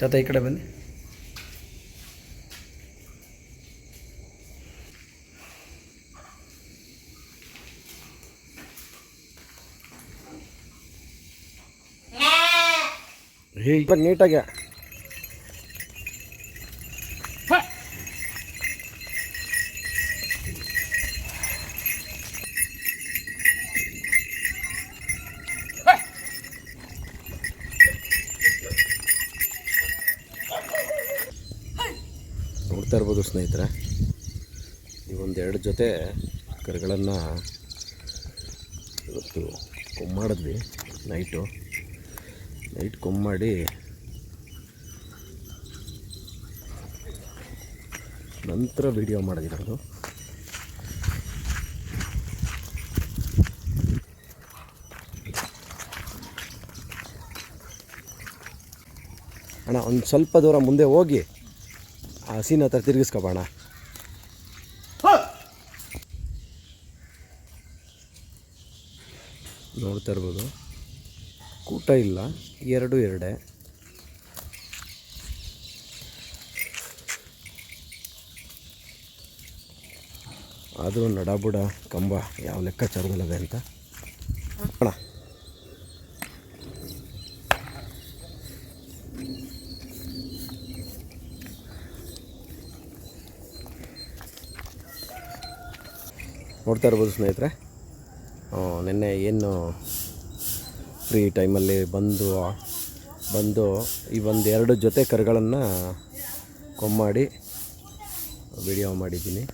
ತಾತ ಈ ಕಡೆ ಬನ್ನಿ ಹೇ ನೀಟಾಗಿ ನೋಡ್ತಾ ಇರ್ಬೋದು ಸ್ನೇಹಿತರೆ. ಈ ಒಂದೆರಡು ಜೊತೆ ಕರುಗಳನ್ನು ಇವತ್ತು ಕೊಮ್ಮಾಡಿದ್ವಿ ನೈಟು. ನೈಟ್ ಕೊಮ್ಮಾಡಿ ನಂತರ ವಿಡಿಯೋ ಮಾಡಿದಿರೋದು ಅಣ್ಣ, ಒಂದು ಸ್ವಲ್ಪ ದೂರ ಮುಂದೆ ಹೋಗಿ ಆ ಸೀನ್ ಹತ್ರ ತಿರುಗಿಸ್ಕೊಬೋಣ. ನೋಡ್ತಾ ಇರ್ಬೋದು. ಕೂಟ ಇಲ್ಲ, ಎರಡು ಎರಡೇ. ಆದರೂ ನಡಬುಡ ಕಂಬ ಯಾವ ಲೆಕ್ಕಾಚಾರದಲ್ಲದೆ ಅಂತ. ಅಣ್ಣ. ನೋಡ್ತಾ ಇರ್ಬೋದು ಸ್ನೇಹಿತರೆ. ನಿನ್ನೆ ಏನು ಫ್ರೀ ಟೈಮಲ್ಲಿ ಬಂದು ಬಂದು ಈ ಒಂದು ಎರಡು ಜೊತೆ ಕರುಗಳನ್ನು ಕೊಮ್ಮಾಡಿ ವಿಡಿಯೋ ಮಾಡಿದ್ದೀನಿ.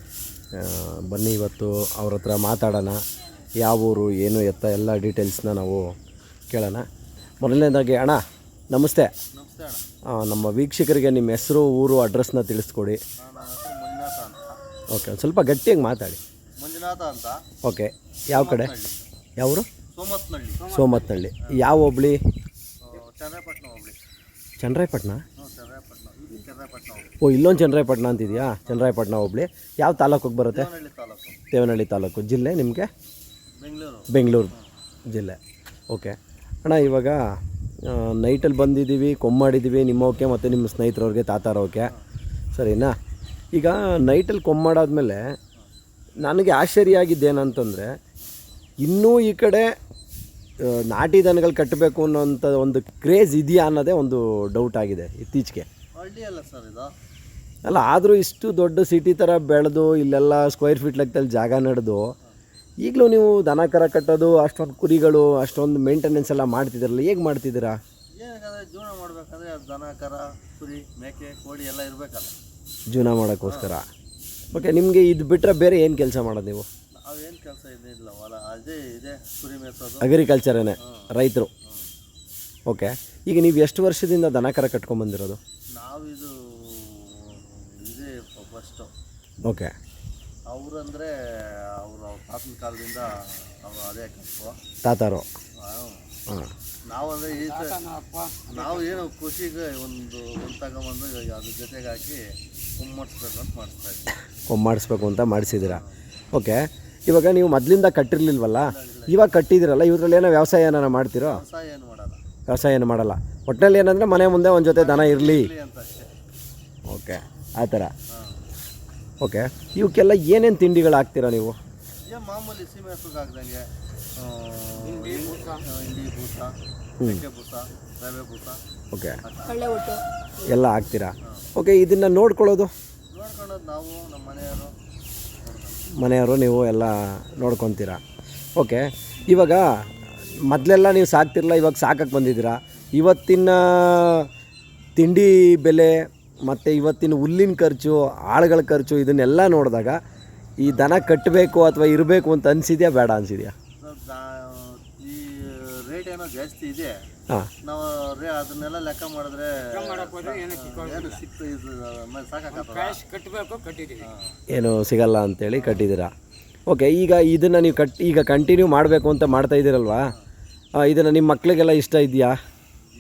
ಬನ್ನಿ ಇವತ್ತು ಅವ್ರ ಹತ್ರ ಮಾತಾಡೋಣ. ಯಾವ ಊರು ಏನು ಎತ್ತ ಎಲ್ಲ ಡೀಟೇಲ್ಸ್ನ ನಾವು ಕೇಳೋಣ. ಮೊದಲನೇದಾಗಿ ಅಣ್ಣ ನಮಸ್ತೆ. ನಮ್ಮ ವೀಕ್ಷಕರಿಗೆ ನಿಮ್ಮ ಹೆಸರು ಊರು ಅಡ್ರೆಸ್ನ ತಿಳಿಸ್ಕೊಡಿ. ಓಕೆ ಒಂದು ಸ್ವಲ್ಪ ಗಟ್ಟಿಯಾಗಿ ಮಾತಾಡಿ. ಮಂಜುನಾಥ ಅಂತ. ಓಕೆ ಯಾವ ಕಡೆ? ಯಾವರು? ಸೋಮತ್ನಹಳ್ಳಿ ಸೋಮತ್ನಹಳ್ಳಿ ಯಾವ ಹೋಬ್ಳಿ? ಹ್ಞೂ ಇದು ಚನ್ನರಾಯಪಟ್ಟಣ ಹೋಗ್ಲಿ ಓ ಇಲ್ಲೊಂದು ಚಂದ್ರಾಯಪಟ್ಟಣ ಅಂತಿದೆಯಾ? ಚಂದ್ರಾಯಪಟ್ಟಣ ಹೋಬ್ಳಿ. ಯಾವ ತಾಲೂಕಿಗೆ ಬರುತ್ತೆ? ದೇವನಹಳ್ಳಿ ತಾಲೂಕು. ದೇವನಹಳ್ಳಿ ತಾಲೂಕು. ಜಿಲ್ಲೆ ನಿಮಗೆ? ಬೆಂಗಳೂರು. ಬೆಂಗಳೂರು ಜಿಲ್ಲೆ. ಓಕೆ. ಅಣ್ಣ ಇವಾಗ ನೈಟಲ್ಲಿ ಬಂದಿದ್ದೀವಿ ಕೊಮ್ಮಾಡಿದ್ದೀವಿ ನಿಮ್ಮವಕ್ಕೆ ಮತ್ತು ನಿಮ್ಮ ಸ್ನೇಹಿತರವ್ರಿಗೆ ತಾತಾರೋಕೆ ಸರಿನಾ? ಈಗ ನೈಟಲ್ಲಿ ಕೊಮ್ಮಾಡಾದ್ಮೇಲೆ ನನಗೆ ಆಶ್ಚರ್ಯ ಆಗಿದ್ದೇನಂತಂದರೆ ಇನ್ನೂ ಈ ಕಡೆ ನಾಟಿ ದನಗಳು ಕಟ್ಟಬೇಕು ಅನ್ನೋಂಥ ಒಂದು ಕ್ರೇಜ್ ಇದೆಯಾ ಅನ್ನೋದೇ ಒಂದು ಡೌಟ್ ಆಗಿದೆ ಇತ್ತೀಚೆಗೆ. ಅಲ್ಲ ಸರ್ ಇದು? ಅಲ್ಲ ಆದರೂ ಇಷ್ಟು ದೊಡ್ಡ ಸಿಟಿ ಥರ ಬೆಳೆದು ಇಲ್ಲೆಲ್ಲ ಸ್ಕ್ವೇರ್ ಫೀಟ್ ಲೆಕ್ಕದಲ್ಲಿ ಜಾಗ ನಡೆದು ಈಗಲೂ ನೀವು ದನ ಕರ ಕಟ್ಟೋದು ಅಷ್ಟೊಂದು ಕುರಿಗಳು ಅಷ್ಟೊಂದು ಮೇಂಟೆನೆನ್ಸ್ ಎಲ್ಲ ಮಾಡ್ತಿದ್ದೀರಲ್ಲ ಹೇಗೆ ಮಾಡ್ತಿದ್ದೀರಾ? ಜೀವನ ಮಾಡಬೇಕಂದ್ರೆ ದನ ಕರ ಕುರಿ ಮೇಕೆ ಕೋಳಿ ಎಲ್ಲ ಇರಬೇಕಲ್ಲ. ಜೀವನ ಮಾಡೋಕ್ಕೋಸ್ಕರ. ಓಕೆ ನಿಮಗೆ ಇದು ಬಿಟ್ಟರೆ ಬೇರೆ ಏನು ಕೆಲಸ ಮಾಡೋದು ನೀವು? ನಾವೇನು ಕೆಲಸ ಇದಿಲ್ಲ ಹೊಲ ಅದೇ ಇದೆ ಕುರಿ ಮೇಯ್ಸೋದು. ರೈತರು. ಓಕೆ ಈಗ ನೀವು ಎಷ್ಟು ವರ್ಷದಿಂದ ದನ ಕರ ಕಟ್ಕೊಂಬಂದಿರೋದು? ನಾವಿದು ಇದೇ ಫಸ್ಟು ಓಕೆ ಅವರಂದರೆ ಅವರು ಅವ್ರ ತಾತನ ಕಾಲದಿಂದ ಅವರು ಅದೇ ಕಲ್ಪು ತಾತಾರು. ಹಾಂ. ನಾವಂದರೆ ನಾವಂದ್ರೆ ಈ ನಾವು ಏನು ಕೃಷಿಗೆ ಒಂದು ಒಂದು ತಗೊಂಬಂದು ಇವಾಗ ಅದ್ರ ಜೊತೆಗೆ ಹಾಕಿ ಅಂತ ಮಾಡಿಸ್ತಾ ಮಾಡಿಸ್ಬೇಕು ಅಂತ ಮಾಡಿಸಿದ್ದೀರಾ? ಓಕೆ ಇವಾಗ ನೀವು ಮೊದಲಿಂದ ಕಟ್ಟಿರಲಿಲ್ವಲ್ಲ? ಇವಾಗ ಕಟ್ಟಿದ್ದೀರಲ್ಲ ಇವ್ರಲ್ಲಿ ಏನೋ ವ್ಯವಸಾಯ ಏನಾರ ಮಾಡ್ತೀರೋ? ವ್ಯವಸಾಯ ಏನು ಮಾಡಲ್ಲ. ವ್ಯವಸಾಯ ಏನು ಮಾಡಲ್ಲ ಒಟ್ಟಿನಲ್ಲಿ ಏನಂದರೆ ಮನೆ ಮುಂದೆ ಒಂದು ಜೊತೆ ದನ ಇರಲಿ. ಇಲ್ಲಿ ಅಂತ ಅಷ್ಟೇ ಓಕೆ ಆ ಥರ. ಓಕೆ ಇವಕ್ಕೆಲ್ಲ ಏನೇನು ತಿಂಡಿಗಳು ಹಾಕ್ತೀರಾ ನೀವು? ಏನು ಮಾಮೂಲಿ ಸೀಮೆ ಹಸುಗೆ ಹಾಕ್ದಂಗೆ ಆ, ಹಿಂಡಿ ಬೂಸ ಹಿಂಡಿ ಬೂಸ ಮೇಕೆ ಬೂಸ ರವೆ ಬೂಸ ಓಕೆ ಕಳ್ಳೆ ಒಟ್ಟು ಎಲ್ಲ ಹಾಕ್ತೀರಾ? ಓಕೆ ಇದನ್ನು ನೋಡ್ಕೊಳ್ಳೋದು. ನೋಡ್ಕೊಳ್ಳೋದು ನಾವು ನಮ್ಮ ಮನೆಯವರು. ಮನೆಯವರು ನೀವು ಎಲ್ಲ ನೋಡ್ಕೊತೀರಾ. ಓಕೆ ಇವಾಗ ಮೊದಲೆಲ್ಲ ನೀವು ಸಾಕ್ತಿರಲ್ಲ ಇವಾಗ ಸಾಕಕ್ಕೆ ಬಂದಿದ್ದೀರಾ. ಇವತ್ತಿನ ತಿಂಡಿ ಬೆಲೆ ಮತ್ತು ಇವತ್ತಿನ ಹುಲ್ಲಿನ ಖರ್ಚು ಆಳುಗಳ ಖರ್ಚು ಇದನ್ನೆಲ್ಲ ನೋಡಿದಾಗ ಈ ದನ ಕಟ್ಟಬೇಕು ಅಥವಾ ಇರಬೇಕು ಅಂತ ಅನಿಸಿದೆಯಾ ಬೇಡ ಅನಿಸಿದೆಯಾ? ಈ ರೇಟ್ ಏನೋ ಜಾಸ್ತಿ ಇದೆ. ನಾವು ರೇ ಅದನ್ನೆಲ್ಲ ಲೆಕ್ಕ ಮಾಡಿದ್ರೆ ಏನು ಸಿಕ್ತು ಇದು ಆಮೇಲೆ ಸಾಕಾಗತ್ತಲ್ಲ ಕಟ್ಟಬೇಕು ಕಟ್ಟಿದ್ದೀವಿ. ಏನು ಸಿಗಲ್ಲ ಅಂತೇಳಿ ಕಟ್ಟಿದ್ದೀರಾ? ಓಕೆ ಈಗ ಇದನ್ನು ನೀವು ಕಟ್ ಈಗ ಕಂಟಿನ್ಯೂ ಮಾಡಬೇಕು ಅಂತ ಮಾಡ್ತಾ ಇದ್ದೀರಲ್ವಾ? ಇದನ್ನು ನಿಮ್ಮ ಮಕ್ಕಳಿಗೆಲ್ಲ ಇಷ್ಟ ಇದೆಯಾ?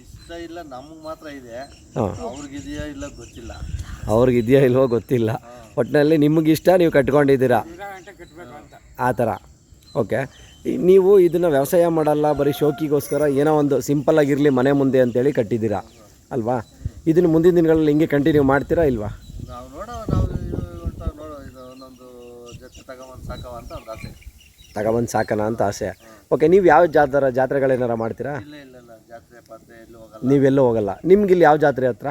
ಇಷ್ಟ ಇಲ್ಲ ನಮಗೆ ಮಾತ್ರ ಇದೆ. ಹಾಂ. ಅವ್ರಿಗಿದೆಯಾ ಇಲ್ಲ ಗೊತ್ತಿಲ್ಲ. ಅವ್ರಿಗೆ ಇದೆಯಾ ಇಲ್ವೋ ಗೊತ್ತಿಲ್ಲ. ಒಟ್ಟಿನಲ್ಲಿ ನಿಮಗಿಷ್ಟ ಇಷ್ಟ ನೀವು ಕಟ್ಕೊಂಡಿದ್ದೀರಾ? ಕಟ್ಟಬೇಕು ಅಂತ. ಆ ಥರ. ಓಕೆ ನೀವು ಇದನ್ನು ವ್ಯವಸಾಯ ಮಾಡಲ್ಲ ಬರೀ ಶೋಕಿಗೋಸ್ಕರ ಏನೋ ಒಂದು ಸಿಂಪಲ್ಲಾಗಿರಲಿ ಮನೆ ಮುಂದೆ ಅಂತೇಳಿ ಕಟ್ಟಿದ್ದೀರಾ? ಅಲ್ವಾ? ಇದನ್ನು ಮುಂದಿನ ದಿನಗಳಲ್ಲಿ ಹಿಂಗೆ ಕಂಟಿನ್ಯೂ ಮಾಡ್ತೀರಾ ಇಲ್ವಾ? ನಾವು ನೋಡೋ ನಾವು ಇದು ಉಂಟು ನೋಡೋ ಇದು ಒಂದೊಂದು ಜೊತೆ ತಗೊಂಬಂದು ಸಾಕವ ಅಂತ ಒಂದು ಆಸೆ. ತಗೊಬಂದು ಸಾಕಣ ಅಂತ ಆಸೆ. ಓಕೆ ನೀವು ಯಾವ ಜಾತ್ರೆ ಜಾತ್ರೆಗಳೇನಾರ ಮಾಡ್ತೀರಾ? ಇಲ್ಲ ಇಲ್ಲ ಇಲ್ಲ ಜಾತ್ರೆ ಪಾತ್ರೆ ಎಲ್ಲೂ ಹೋಗಲ್ಲ. ನೀವೆಲ್ಲೂ ಹೋಗಲ್ಲ. ನಿಮ್ಗೆ ಇಲ್ಲಿ ಯಾವ ಜಾತ್ರೆ ಹತ್ರ?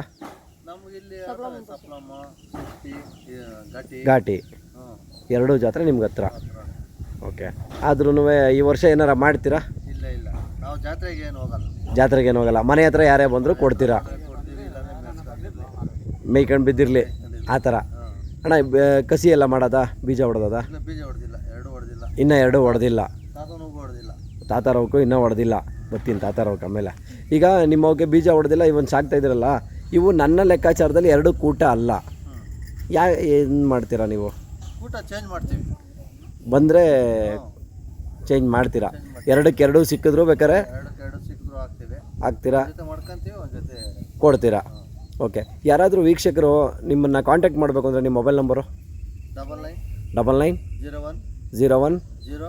ನಮ್ಗೆ ಇಲ್ಲಿ ಸಪ್ಲಮ್ಮ. ಸಿಕ್ತಿ ಘಾಟಿ. ಘಾಟಿ. ಎರಡೂ ಜಾತ್ರೆ ನಿಮ್ಗೆ ಹತ್ರ. ಓಕೆ ಆದ್ರೂ ಈ ವರ್ಷ ಏನಾರ ಮಾಡ್ತೀರಾ? ಇಲ್ಲ ಇಲ್ಲ. ನಾವು ಜಾತ್ರೆಗೆ ಏನು ಹೋಗಲ್ಲ. ಜಾತ್ರೆಗೆ ಏನು ಹೋಗಲ್ಲ. ಮನೆ ಹತ್ರ ಯಾರೇ ಬಂದರೂ ಕೊಡ್ತೀರಾ? ಮೇಯ್ಕೊಂಡು ಬಿದ್ದಿರಲಿ ಆ ಥರ. ಅಣ್ಣ ಕಸಿ ಎಲ್ಲ ಮಾಡೋದ? ಬೀಜ ಹೊಡೆದದ? ಇಲ್ಲ ಬೀಜ ಹೊಡೆದಿಲ್ಲ. ಎರಡು ಹೊಡೆದಿಲ್ಲ. ಇನ್ನೂ ಎರಡು ಹೊಡೆದಿಲ್ಲ. ತಾತನೂ ಹೊಡೆದಿಲ್ಲ. ಇನ್ನೂ ಹೊಡೆದಿಲ್ಲ. ಬರ್ತೀನಿ ತಾತಾರವಕ್ಕೆ ಆಮೇಲೆ ಈಗ ನಿಮ್ಮ ಅವಕ್ಕೆ ಬೀಜ ಹೊಡೆದಿಲ್ಲ ಇವನ್ ಸಾಕ್ತಾ ಇದ್ದೀರಲ್ಲ ಇವು ನನ್ನ ಲೆಕ್ಕಾಚಾರದಲ್ಲಿ ಎರಡು ಕೂಟ ಅಲ್ಲ. ಯಾ ಏನು ಮಾಡ್ತೀರಾ ನೀವು? ಊಟ ಚೇಂಜ್ ಮಾಡ್ತೀವಿ. ಬಂದರೆ ಚೇಂಜ್ ಮಾಡ್ತೀರಾ? ಎರಡಕ್ಕೆ ಎರಡು ಸಿಕ್ಕಿದ್ರು ಬೇಕಾರೆ ಎರಡು ಸಿಕ್ಕಿದ್ರು ಹಾಕ್ತೀವಿ ಹಾಕ್ತೀರಾ ಒಂದ್ ಜೊತೆ ಮಾಡ್ಕೊಂತೀವಿ ಒಂದು ಜೊತೆ ಕೊಡ್ತೀರಾ? ಓಕೆ. ಯಾರಾದರೂ ವೀಕ್ಷಕರು ನಿಮ್ಮನ್ನು ಕಾಂಟ್ಯಾಕ್ಟ್ ಮಾಡಬೇಕು ಅಂದರೆ ನಿಮ್ಮ mobile number double nine double nine zero one zero one zero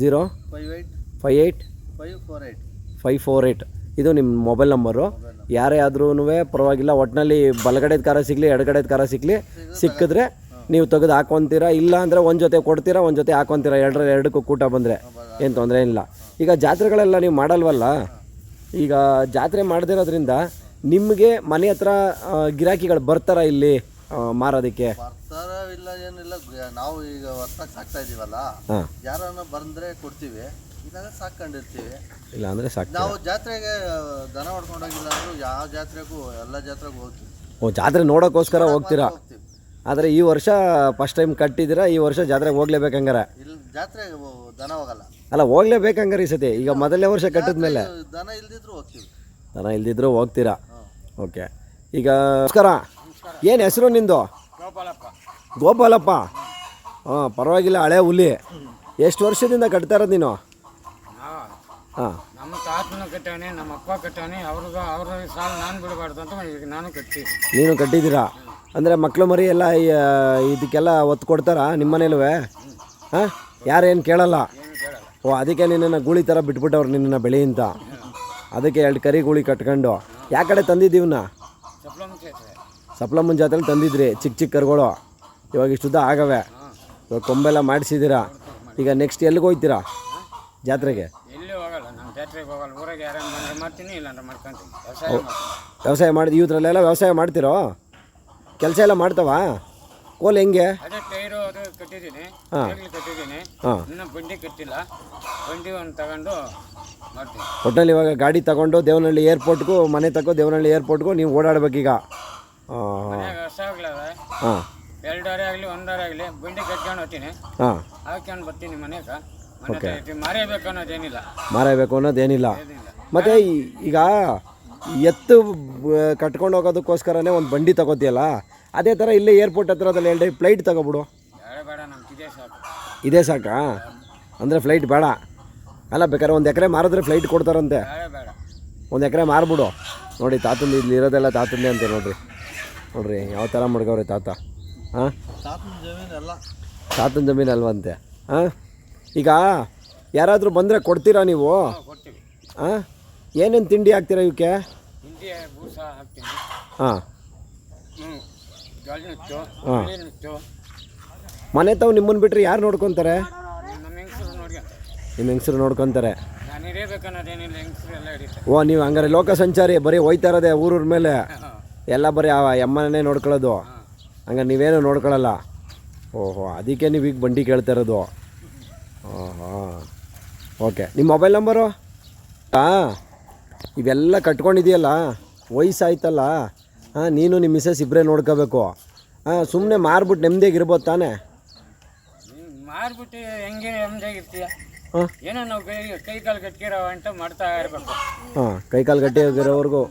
zero five eight five eight five four eight five four eight ಇದು ನಿಮ್ಮ ಮೊಬೈಲ್ ನಂಬರು ಯಾರೇ ಆದ್ರೂ ಪರವಾಗಿಲ್ಲ ಒಟ್ಟಿನಲ್ಲಿ ಬಲಗಡೆದ ಕಾರ ಸಿಗಲಿ ಎಡಗಡೆದ ಕಾರ ಸಿಗಲಿ ಸಿಕ್ಕಿದ್ರೆ ನೀವು ತೆಗೆದು ಹಾಕೊತೀರಾ? ಇಲ್ಲ ಅಂದರೆ ಒಂದು ಜೊತೆ ಕೊಡ್ತೀರಾ ಒಂದು ಜೊತೆ ಹಾಕೊತೀರಾ? ಎರಡರ ಎರಡಕ್ಕೂ ಕೂಟ ಬಂದರೆ ಏನು ತೊಂದರೆ ಇಲ್ಲ ಈಗ ಜಾತ್ರೆಗಳೆಲ್ಲ ನೀವು ಮಾಡಲ್ವಲ್ಲ? ಈಗ ಜಾತ್ರೆ ಮಾಡದಿರೋದ್ರಿಂದ ನಿಮಗೆ ಮನೆ ಹತ್ರ ಗಿರಾಕಿಗಳು ಬರ್ತಾರ ಇಲ್ಲಿ ಮಾರೋದಕ್ಕೆ? ಬರ್ತಾರ ಇಲ್ಲ ಏನಿಲ್ಲ ನಾವು ಈಗ ಹೊಸ್ದಾಗಿ ಸಾಕ್ತಾ ಇದೀವಲ್ಲ? ಯಾರನ್ನ ಬಂದ್ರೆ ಕೊಡ್ತೀವಿ. ಇಲ್ಲಾಂದ್ರೆ ಸಾಕೊಂಡಿರ್ತೀವಿ ಇಲ್ಲ ಅಂದ್ರೆ ಸಾಕು ನಾವು ಜಾತ್ರೆಗೆ ದನ ಹೊಡ್ಕೊಂಡೋಗಿಲ್ಲ ಅಂದ್ರೂ ಯಾವ ಜಾತ್ರೆಗೂ ಎಲ್ಲ ಜಾತ್ರೆಗೂ ಹೋಗ್ತೀವಿ. ಓ ಜಾತ್ರೆ ನೋಡೋಕ್ಕೋಸ್ಕರ ಹೋಗ್ತೀರಾ? ಆದರೆ ಈ ವರ್ಷ ಫಸ್ಟ್ ಟೈಮ್ ಕಟ್ಟಿದ್ದೀರಾ ಈ ವರ್ಷ ಜಾತ್ರೆಗೆ ಹೋಗ್ಲೇಬೇಕಂಗಾರ ಇಲ್ಲಿ ಜಾತ್ರೆ ದನ ಹೋಗಲ್ಲ. ಅಲ್ಲ ಹೋಗ್ಲೇಬೇಕಂಗಾರ ಈ ಸತಿ. ಈಗ ಮೊದಲನೇ ವರ್ಷ ಕಟ್ಟಿದ್ಮೇಲೆ. ದನ ಇಲ್ದಿದ್ರು ಹೋಗ್ತೀವಿ. ದನ ಇಲ್ದಿದ್ರು ಹೋಗ್ತೀರಾ? ಓಕೆ. ಈಗ ನಮಸ್ಕಾರ. ಏನು ಹೆಸರು ನಿಂದು? ಗೋಪಾಲಪ್ಪ. ಗೋಪಾಲಪ್ಪ. ಹಾಂ ಪರವಾಗಿಲ್ಲ ಹಳೆ ಹುಲಿ. ಎಷ್ಟು ವರ್ಷದಿಂದ ಕಟ್ತಾ ಇರೋದು ನೀನು? ಹಾಂ. ನಮ್ಮ ತಾತನ ಕಟ್ಟಾನೆ ನಮ್ಮ ಅಪ್ಪ ಕಟ್ಟಾನೆ ಅವ್ರಿಗೆ ಅವ್ರ ಸಾಲ ನಾನು ಬಿಡಬಾರ್ದು ಅಂತ ಈಗ ನಾನು ಕಟ್ತೀನಿ. ನೀನು ಕಟ್ಟಿದ್ದೀರಾ? ಅಂದರೆ ಮಕ್ಕಳು ಮರಿ ಎಲ್ಲ ಇದಕ್ಕೆಲ್ಲ ಒತ್ತು ಕೊಡ್ತಾರಾ ನಿಮ್ಮ ಮನೇಲೂ ಹಾಂ? ಯಾರೇನು ಕೇಳಲ್ಲ? ಓ ಅದಕ್ಕೆ ನಿನ್ನನ್ನು ಗೂಳಿ ಥರ ಬಿಟ್ಬಿಟ್ಟವ್ರು ನಿನ್ನನ್ನು ಬೆಳೆಯಿಂದ ಅಂತ. ಅದಕ್ಕೆ ಎರಡು ಕರಿ ಗೂಳಿ ಕಟ್ಕೊಂಡು. ಯಾವ ಕಡೆ ತಂದಿದ್ದೀವನ್ನ ಸಪ್ಲಮ್ಮನ ಜಾತ್ರೆಲಿ ತಂದಿದ್ರಿ ಚಿಕ್ಕ ಚಿಕ್ಕ ಕರುಗಳು. ಇವಾಗ ಇಷ್ಟುದ್ದ ಆಗವೆ. ಇವಾಗ ಕೊಂಬೆಲ್ಲ ಮಾಡಿಸಿದ್ದೀರಾ ಈಗ ನೆಕ್ಸ್ಟ್ ಎಲ್ಲಿಗೆ ಹೋಗ್ತೀರಾ? ಜಾತ್ರೆಗೆ? ವ್ಯವಸಾಯ ಮಾಡಿ ಇವ್ರಲ್ಲೆಲ್ಲ ವ್ಯವಸಾಯ ಮಾಡ್ತಿರೋ? ಕೆಲಸ ಎಲ್ಲ ಮಾಡ್ತಾವಾ? ಕೋಲ್ ಹೆಂಗೆ? ಅದೇ ಟೈರು ಅದು ಕಟ್ಟಿದ್ದೀನಿ ಹಾಂ. ಬಾಗಿಲು ಕಟ್ಟಿದ್ದೀನಿ. ಹಾಂ. ಇನ್ನೂ ಬಂಡಿ ಕಟ್ಟಿಲ್ಲ. ಬಂಡಿ ಒಂದು ತಗೊಂಡು ಮಾಡ್ತೀನಿ. ಒಟ್ಟಿನಲ್ಲಿ ಇವಾಗ ಗಾಡಿ ತಗೊಂಡು ದೇವನಹಳ್ಳಿ ಏರ್ಪೋರ್ಟ್ಗೂ ಮನೆ ತಗೋ ದೇವನಹಳ್ಳಿ ಏರ್ಪೋರ್ಟ್ಗೂ ನೀವು ಓಡಾಡ್ಬೇಕೀಗ. ಹಾಂ ಮನ್ಯಾಗ ಹೊಸ ಆಗ್ಲದ ಹಾಂ. ಎರಡೂವರೆ ಆಗಲಿ ಒಂದೂವರೆ ಆಗಲಿ ಬಂಡಿ ಕಟ್ಕೊಂಡು ಹೋಗ್ತೀನಿ. ಹಾಂ. ಹಾಕ್ಕೊಂಡು ಬರ್ತೀನಿ ಮನೆಗೆ. ಮನೆ ಹತ್ರ ಇರ್ತೀನಿ. ಮಾರೇಬೇಕು ಅನ್ನೋದೇನಿಲ್ಲ. ಮಾರಬೇಕು ಅನ್ನೋದೇನಿಲ್ಲ. ಏನಿಲ್ಲ. ಮತ್ತೆ ಈಗ ಎತ್ತು ಕಟ್ಕೊಂಡು ಹೋಗೋದಕ್ಕೋಸ್ಕರನೇ ಒಂದು ಬಂಡಿ ತಗೋತೀಯಲ್ಲ? ಅದೇ ಥರ ಇಲ್ಲೇ ಏರ್ಪೋರ್ಟ್ ಹತ್ರದಲ್ಲಿ ಹೇಳಿ ಫ್ಲೈಟ್ ತಗೋಬಿಡು. ಇದೇ ಸಾಕು? ಅಂದರೆ ಫ್ಲೈಟ್ ಬೇಡ. ಅಲ್ಲ, ಬೇಕಾದ್ರೆ ಒಂದು ಎಕರೆ ಮಾರಿದ್ರೆ ಫ್ಲೈಟ್ ಕೊಡ್ತಾರಂತೆ. ಒಂದು ಎಕರೆ ಮಾರ್ಬಿಡು. ನೋಡಿ, ತಾತಂದು ಇಲ್ಲಿ ಇರೋದೆಲ್ಲ ತಾತಂದೆ ಅಂತ ನೋಡಿರಿ. ನೋಡಿರಿ, ಯಾವ ಥರ ಮಾಡ್ಕವ್ರಿ ತಾತ. ಹಾಂ ತಾತನ ಜಮೀನು ಅಲ್ವಂತೆ ಹಾಂ ಈಗ ಯಾರಾದರೂ ಬಂದರೆ ಕೊಡ್ತೀರಾ ನೀವು? ಹಾಂ ಏನೇನು ತಿಂಡಿ ಹಾಕ್ತೀರಾ ಇವಕ್ಕೆ? ಹಿಂಡಿ ಬೂಸ ಹಾಕ್ತೀನಿ. ಹಾಂ. ಹ್ಞೂ ಹಾಂ. ನುಚ್ಚು. ಮನೆ ತಾವು ನಿಮ್ಮನ್ನು ಬಿಟ್ಟರೆ ಯಾರು ನೋಡ್ಕೊತಾರೆ? ನಮ್ಮ ಹೆಂಗಸರು ನೋಡ್ಕೊಂತಾರೆ. ನಿಮ್ಮ ಹೆಂಗಸರು ನೋಡ್ಕೊತಾರೆ. ನಾನು ಹಿರಿಯಬೇಕನ್ನೋದೇನಿಲ್ಲ ಹೆಂಗಸರು ಎಲ್ಲ ಹಿಡಿತಾರೆ. ಓ ನೀವು ಹಂಗಾರೆ ಲೋಕ ಸಂಚಾರಿ ಬರೀ ಹೋಯ್ತಾ ಇರೋದೆ ಊರೂರ ಮೇಲೆ? ಎಲ್ಲ ಬರೀ ಆ ಎಮ್ಮನೇ ನೋಡ್ಕೊಳ್ಳೋದು? ಹಂಗಾರೆ ನೀವೇನು ನೋಡ್ಕೊಳ್ಳಲ್ಲ? ಓಹೋ ಅದಕ್ಕೆ ನೀವು ಈಗ ಬಂಡಿ ಕೇಳ್ತಾ ಇರೋದು. ಓಹೋ. ಓಕೆ ನಿಮ್ಮ ಮೊಬೈಲ್ ನಂಬರು? ಹಾಂ. ಇವೆಲ್ಲ ಕಟ್ಕೊಂಡಿದೆಯಲ್ಲ? ವಯಸ್ಸಾಯ್ತಲ್ಲ? ಹಾಂ ನೀನು ನಿಮ್ಮ ಮಿಸ್ಸಸ್ ಇಬ್ಬರೇ ನೋಡ್ಕೋಬೇಕು. ಹಾಂ ಸುಮ್ಮನೆ ಮಾರ್ಬಿಟ್ಟು ನೆಮ್ಮದಿಯಾಗಿರ್ಬೋದು ತಾನೇ? ಮಾರ್ಬಿಟ್ಟು ಹೆಂಗೆ ನೆಮ್ಮದಿಯಾಗಿರ್ತೀಯ ಹಾಂ. ಏನೋ ನಾವು ಕೈ ಕೈ ಕಾಲು ಕಟ್ಕಿರೋ ಅಂತ ಮಾಡ್ತಾ ಇರಬೇಕು. ಹಾಂ ಕೈಕಾಲು ಗಟ್ಟಿ ಆಗಿರೋವರೆಗೂ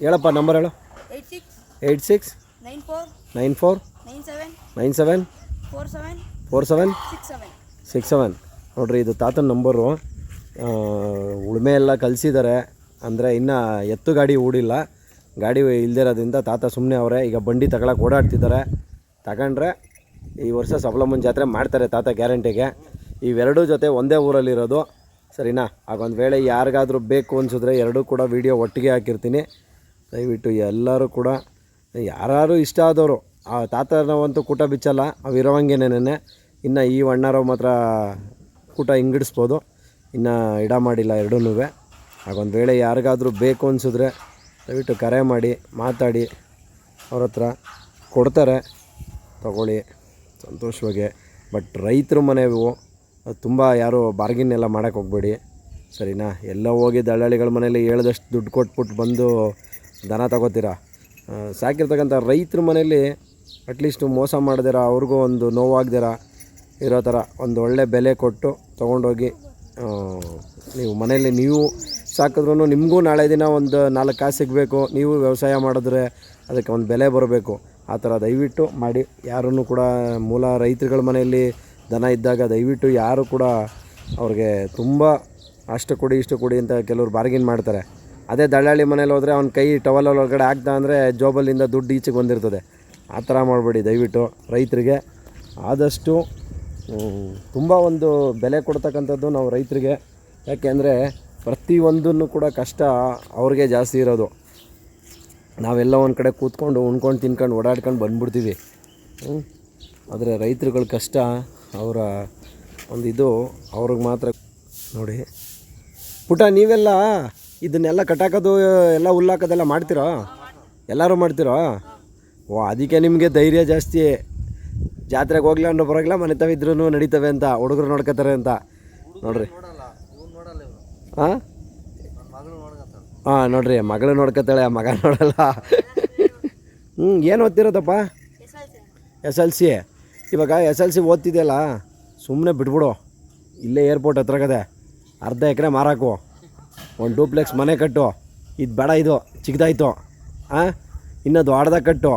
ಹೇಳಪ್ಪ ನಂಬರ್ ಹೇಳು. Eight six eight six nine four nine four nine seven nine seven four seven four seven six seven six seven ನೋಡಿರಿ ಇದು ತಾತನ ನಂಬರು ಉಳುಮೆ ಎಲ್ಲ ಕಲಿಸಿದ್ದಾರೆ. ಅಂದರೆ ಇನ್ನು ಎತ್ತು ಗಾಡಿ ಓಡಿಲ್ಲ. ಗಾಡಿ ಇಲ್ದಿರೋದ್ರಿಂದ ತಾತ ಸುಮ್ಮನೆ ಅವರೇ, ಈಗ ಬಂಡಿ ತಗೊಳಕ್ಕೆ ಓಡಾಡ್ತಿದ್ದಾರೆ ತಗೊಂಡ್ರೆ ಈ ವರ್ಷ ಸಬಲಮ್ಮನ ಜಾತ್ರೆ ಮಾಡ್ತಾರೆ ತಾತ ಗ್ಯಾರಂಟಿಗೆ. ಇವೆರಡೂ ಜೊತೆ ಒಂದೇ ಊರಲ್ಲಿರೋದು. ಸರಿನಾ? ಆಗೊಂದು ವೇಳೆ ಯಾರಿಗಾದರೂ ಬೇಕು ಅನಿಸಿದ್ರೆ ಎರಡೂ ಕೂಡ ವೀಡಿಯೋ ಒಟ್ಟಿಗೆ ಹಾಕಿರ್ತೀನಿ. ದಯವಿಟ್ಟು ಎಲ್ಲರೂ ಕೂಡ ಯಾರು ಇಷ್ಟ ಆದವರು, ಆ ತಾತನವಂತೂ ಕೂಟ ಬಿಚ್ಚಲ್ಲ ಅವು ಇರೋವಂಗೇನೇನೆ ಇನ್ನು ಈ ಅಣ್ಣಾರವ್ ಮಾತ್ರ ಕೂಟ ಹಿಂಗಿಡಿಸ್ಬೋದು. ಇನ್ನು ಇಡ ಮಾಡಿಲ್ಲ ಎರಡೂ ಹಾಗೊಂದು ವೇಳೆ ಯಾರಿಗಾದರೂ ಬೇಕು ಅನಿಸಿದ್ರೆ ದಯವಿಟ್ಟು ಕರೆ ಮಾಡಿ, ಮಾತಾಡಿ, ಅವ್ರ ಹತ್ರ ಕೊಡ್ತಾರೆ. ತಗೊಳ್ಳಿ. ಸಂತೋಷವಾಗಿ. ಬಟ್ ರೈತರ ಮನೆವು ತುಂಬ ಯಾರು ಬಾರ್ಗಿನ್ ಎಲ್ಲ ಮಾಡೋಕ್ಕೆ ಹೋಗ್ಬೇಡಿ. ಸರಿನಾ? ಎಲ್ಲ ಹೋಗಿ ದಳ್ಳಾಳಿಗಳ ಮನೇಲಿ ಹೇಳ್ದಷ್ಟು ದುಡ್ಡು ಕೊಟ್ಬಿಟ್ಟು ಬಂದು ದನ ತಗೋತೀರಾ? ಸಾಕಿರ್ತಕ್ಕಂಥ ರೈತರ ಮನೇಲಿ ಅಟ್ಲೀಸ್ಟು ಮೋಸ ಮಾಡಿದಿರ? ಅವ್ರಿಗೂ ಒಂದು ನೋವಾಗ್ದಿರ? ಇರೋ ಥರ ಒಂದು ಒಳ್ಳೆ ಬೆಲೆ ಕೊಟ್ಟು ತೊಗೊಂಡೋಗಿ ನೀವು ಮನೇಲಿ ನೀವು ಸಾಕಿದ್ರೂ ನಿಮಗೂ ನಾಳೆ ದಿನ ಒಂದು ನಾಲ್ಕು ಕಾಸು ಸಿಗಬೇಕು. ನೀವು ವ್ಯವಸಾಯ ಮಾಡಿದ್ರೆ ಅದಕ್ಕೆ ಒಂದು ಬೆಲೆ ಬರಬೇಕು. ಆ ಥರ ದಯವಿಟ್ಟು ಮಾಡಿ. ಯಾರನ್ನು ಕೂಡ ಮೂಲ ರೈತರುಗಳ ಮನೆಯಲ್ಲಿ ದನ ಇದ್ದಾಗ ದಯವಿಟ್ಟು ಯಾರು ಕೂಡ ಅವ್ರಿಗೆ ತುಂಬ ಅಷ್ಟು ಕೊಡಿ, ಇಷ್ಟು ಕೊಡಿ ಅಂತ ಕೆಲವರು ಬಾರ್ಗಿನ್ ಮಾಡ್ತಾರೆ. ಅದೇ ದಳ್ಳಾಳಿ ಮನೇಲಿ ಹೋದರೆ ಅವ್ನ ಕೈ ಟವಲ್ ಒಳಗಡೆ ಹಾಕ್ದ ಅಂದರೆ ಜೋಬಲ್ಲಿಂದ ದುಡ್ಡು ಈಚೆಗೆ ಬಂದಿರ್ತದೆ. ಆ ಥರ ಮಾಡಬೇಡಿ ದಯವಿಟ್ಟು ರೈತರಿಗೆ. ಆದಷ್ಟು ತುಂಬ ಒಂದು ಬೆಲೆ ಕೊಡ್ತಕ್ಕಂಥದ್ದು ನಾವು ರೈತರಿಗೆ. ಯಾಕೆಂದರೆ ಪ್ರತಿಯೊಂದನ್ನು ಕೂಡ ಕಷ್ಟ ಅವ್ರಿಗೆ ಜಾಸ್ತಿ ಇರೋದು. ನಾವೆಲ್ಲ ಒಂದು ಕಡೆ ಕೂತ್ಕೊಂಡು, ಉಣ್ಕೊಂಡು, ತಿನ್ಕೊಂಡು, ಓಡಾಡ್ಕೊಂಡು ಬಂದ್ಬಿಡ್ತೀವಿ? ಆದರೆ ರೈತರುಗಳ ಕಷ್ಟ, ಅವರ ಒಂದು ಇದು, ಅವ್ರಿಗೆ ಮಾತ್ರ ನೋಡಿ. ಪುಟ, ನೀವೆಲ್ಲ ಇದನ್ನೆಲ್ಲ ಕಟ್ಟಾಕೋದು ಎಲ್ಲ ಹುಲ್ಲಾಕೋದೆಲ್ಲ ಮಾಡ್ತೀರೋ? ಎಲ್ಲರೂ ಮಾಡ್ತೀರೋ? ಓ, ಅದಕ್ಕೆ ನಿಮಗೆ ಧೈರ್ಯ ಜಾಸ್ತಿ. ಜಾತ್ರೆಗೆ ಹೋಗ್ಲಿ ಅನ್ನೋ ಬರೋಗಿಲ್ಲ ಮನೆ ತಾವಿದ್ರೂ ನಡೀತವೆ ಅಂತ, ಹುಡುಗರು ನೋಡ್ಕೋತಾರೆ ಅಂತ. ನೋಡ್ರಿ ನೋಡಲ್ಲ ಇವ್ನು ನೋಡಲ್ಲ ಇವನು ಹಾಂ ಹಾಂ ನೋಡ್ರಿ ಮಗಳು ನೋಡ್ಕೊತಾಳೆ ಆ ಮಗ ನೋಡಲ್ಲ. ಹ್ಞೂ ಏನು ಓದ್ತಿರೋದಪ್ಪ? S L C. ಇವಾಗ ಎಸ್ ಎಲ್ ಸಿ ಓದ್ತಿದೆಯಲ್ಲ ಸುಮ್ಮನೆ ಬಿಟ್ಬಿಡು. ಇಲ್ಲೇ ಏರ್ಪೋರ್ಟ್ ಹತ್ರಗದೆ ಅರ್ಧ ಎಕರೆ ಮಾರಾಕು. ಒಂದು ಡೂಪ್ಲೆಕ್ಸ್ ಮನೆ ಕಟ್ಟು. ಇದು ಬೇಡ ಇದು ಚಿಕ್ಕದಾಯ್ತು ಹಾಂ ಇನ್ನೊಂದು ದೊಡ್ಡದಾಗ ಕಟ್ಟು.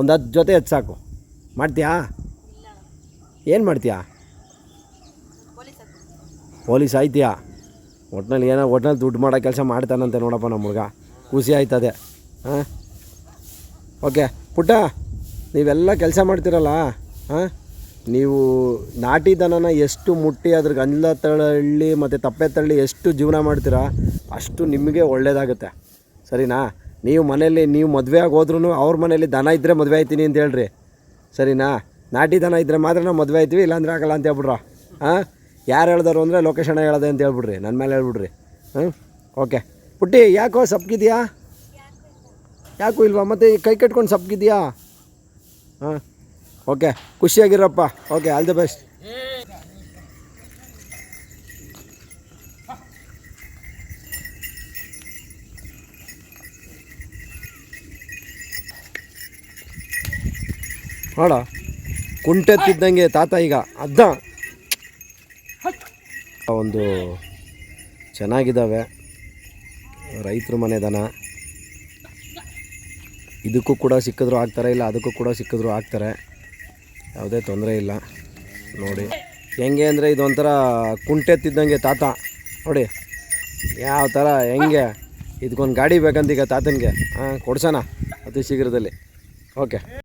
ಒಂದು ಹತ್ತು ಜೊತೆ ಹೆಚ್ಚು ಸಾಕು. ಮಾಡ್ತೀಯಾ? ಏನು ಮಾಡ್ತೀಯಾ? ಪೊಲೀಸ್ ಆಯ್ತೀಯಾ? ಒಟ್ನಲ್ಲಿ ಏನೋ ಒಟ್ನಲ್ಲಿ ದುಡ್ಡು ಮಾಡೋ ಕೆಲಸ ಮಾಡ್ತಾನಂತೆ ನೋಡಪ್ಪ ನಮ್ಮ ಹುಡುಗ. ಖುಷಿ ಆಯ್ತದೆ. ಹಾಂ? ಓಕೆ, ಪುಟ್ಟ, ನೀವೆಲ್ಲ ಕೆಲಸ ಮಾಡ್ತೀರಲ್ಲ? ಹಾಂ? ನೀವು ನಾಟಿ ದನನ ಎಷ್ಟು ಮುಟ್ಟಿ ಅದ್ರ ಅಂದ ತಳ್ಳಿ ಮತ್ತು ತಪ್ಪೆ ತಳ್ಳಿ ಎಷ್ಟು ಜೀವನ ಮಾಡ್ತೀರಾ, ಅಷ್ಟು ನಿಮಗೆ ಒಳ್ಳೆಯದಾಗುತ್ತೆ ಸರಿನಾ? ನೀವು ಮನೇಲಿ ನೀವು ಮದುವೆ ಆಗೋದ್ರೂ ಅವ್ರ ಮನೇಲಿ ದನ ಇದ್ದರೆ ಮದುವೆ ಆಯ್ತೀನಿ ಅಂತ ಹೇಳ್ರಿ. ಸರಿನಾ? ನಾಟಿ ದನ ಇದ್ದರೆ ಮಾತ್ರ ನಾವು ಮದುವೆ ಆಯ್ತೀವಿ, ಇಲ್ಲಾಂದ್ರೆ ಆಗಲ್ಲ ಅಂತ ಹೇಳ್ಬಿಡ್ರ. ಹಾಂ? ಯಾರು ಹೇಳ್ದಾರು ಅಂದರೆ ಲೊಕೇಶನ್ ಹೇಳೋದೆ ಅಂತ ಹೇಳ್ಬಿಡ್ರಿ ನನ್ನ ಮೇಲೆ ಹೇಳ್ಬಿಡ್ರಿ. ಹಾಂ ಓಕೆ ಪುಟ್ಟಿ, ಯಾಕೋ ಸಪ್ಗಿದೆಯಾ? ಯಾಕೂ ಇಲ್ವಾ? ಮತ್ತೆ ಕೈ ಕಟ್ಕೊಂಡು ಸಪ್ಗಿದೆಯಾ? ಹಾಂ? ಓಕೆ ಖುಷಿಯಾಗಿರಪ್ಪ. ಓಕೆ ಆಲ್ ದಿ ಬೆಸ್ಟ್ ನೋಡ, ಕುಂಟೆತ್ತಿದ್ದಂಗೆ ತಾತ ಈಗ. ಅದ್ದ ಒಂದು ಚೆನ್ನಾಗಿದ್ದಾವೆ. ರೈತರ ಮನೆ ದನ. ಇದಕ್ಕೂ ಕೂಡ ಸಿಕ್ಕಿದ್ರು ಆಗ್ತಾರೆ, ಇಲ್ಲ ಅದಕ್ಕೂ ಕೂಡ ಸಿಕ್ಕಿದ್ರು ಆಗ್ತಾರೆ. ಯಾವುದೇ ತೊಂದರೆ ಇಲ್ಲ. ನೋಡಿ. ಹೆಂಗೆ ಅಂದರೆ ಇದೊಂಥರ ಕುಂಟೆತ್ತಿದ್ದಂಗೆ ತಾತ. ನೋಡಿ. ಯಾವ ಥರ ಹೆಂಗೆ ಇದಕ್ಕೊಂದು ಗಾಡಿ ಬೇಕಂತ ಈಗ ತಾತನಿಗೆ. ಹಾಂ, ಕೊಡ್ಸೋಣ ಅತಿ ಶೀಘ್ರದಲ್ಲಿ. ಓಕೆ.